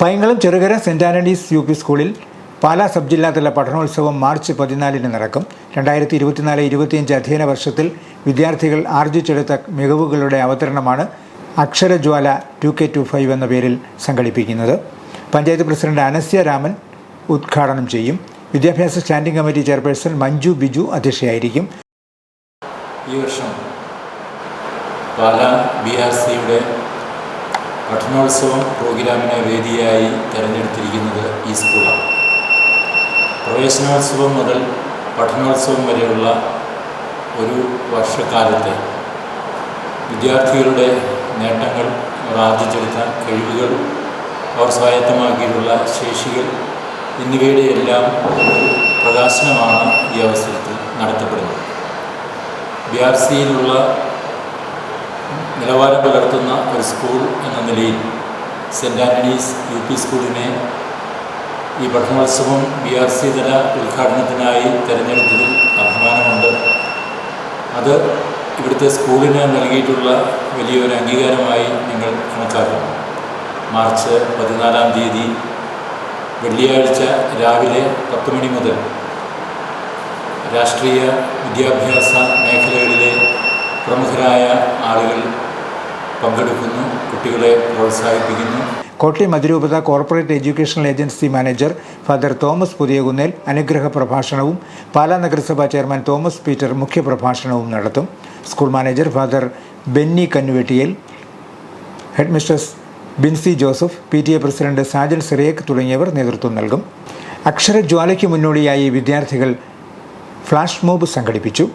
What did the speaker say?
പൈങ്ങളും Cherukara saint Antony's U P സ്കൂളിൽ Pala sub ജില്ലാതല പഠനോത്സവം March പതിനാലിന് നടക്കും. രണ്ടായിരത്തി ഇരുപത്തിനാല് ഇരുപത്തിയഞ്ച് അധ്യയന വർഷത്തിൽ വിദ്യാർത്ഥികൾ ആർജിച്ചെടുത്ത മികവുകളുടെ അവതരണമാണ് Aksharajwala two K two five എന്ന പേരിൽ സംഘടിപ്പിക്കുന്നത്. പഞ്ചായത്ത് പ്രസിഡന്റ് അനസ്യ രാമൻ ഉദ്ഘാടനം ചെയ്യും. വിദ്യാഭ്യാസ standing committee chairperson Manju Biju അധ്യക്ഷയായിരിക്കും. ഈ വർഷം പാലാ ബി ആർ സിയുടെ പഠനോത്സവം പ്രോഗ്രാമിന് വേദിയായി തിരഞ്ഞെടുത്തിരിക്കുന്നത് ഈ സ്കൂളാണ്. പ്രവേശനോത്സവം മുതൽ പഠനോത്സവം വരെയുള്ള ഒരു വർഷക്കാലത്തെ വിദ്യാർത്ഥികളുടെ നേട്ടങ്ങൾ അവർ കഴിവുകൾ അവർ സ്വായത്തമാക്കിയിട്ടുള്ള ശേഷികൾ എന്നിവയുടെ എല്ലാം പ്രകാശനമാണ് ഈ അവസരത്തിൽ നടത്തപ്പെടുന്നത്. ബി ആർ സിയിലുള്ള നിലവാരം പുലർത്തുന്ന ഒരു സ്കൂൾ എന്ന നിലയിൽ സെന്റ് ആന്റണീസ് യു പി സ്കൂളിനെ ഈ പഠനോത്സവം ബി ആർ സി തല ഉദ്ഘാടനത്തിനായി തിരഞ്ഞെടുത്തതിൽ അഭിമാനമുണ്ട്. അത് ഇവിടുത്തെ സ്കൂളിന് നൽകിയിട്ടുള്ള വലിയൊരു അംഗീകാരമായി നിങ്ങൾ കണക്കാക്കും മാർച്ച് പതിനാലാം തീയതി വെള്ളിയാഴ്ച രാവിലെ പത്ത് മണി മുതൽ രാഷ്ട്രീയ വിദ്യാഭ്യാസ മേഖലകളിലെ പങ്കെടുക്കുന്നു കുട്ടികളെ പ്രോത്സാഹിപ്പിക്കുന്നു. കോട്ടയം അതിരൂപത corporate educational agency manager father Thomas Puthiyakunnel അനുഗ്രഹ പ്രഭാഷണവും പാലാ നഗരസഭാ ചെയർമാൻ തോമസ് പീറ്റർ മുഖ്യപ്രഭാഷണവും നടത്തും. School manager father Benny Kannuvettiyil head mistress Binsy Joseph P T A president Sajan Sirekh തുടങ്ങിയവർ നേതൃത്വം നൽകും. അക്ഷരജ്വാലയ്ക്ക് മുന്നോടിയായി വിദ്യാർത്ഥികൾ ഫ്ലാഷ് മോബ് സംഘടിപ്പിച്ചു.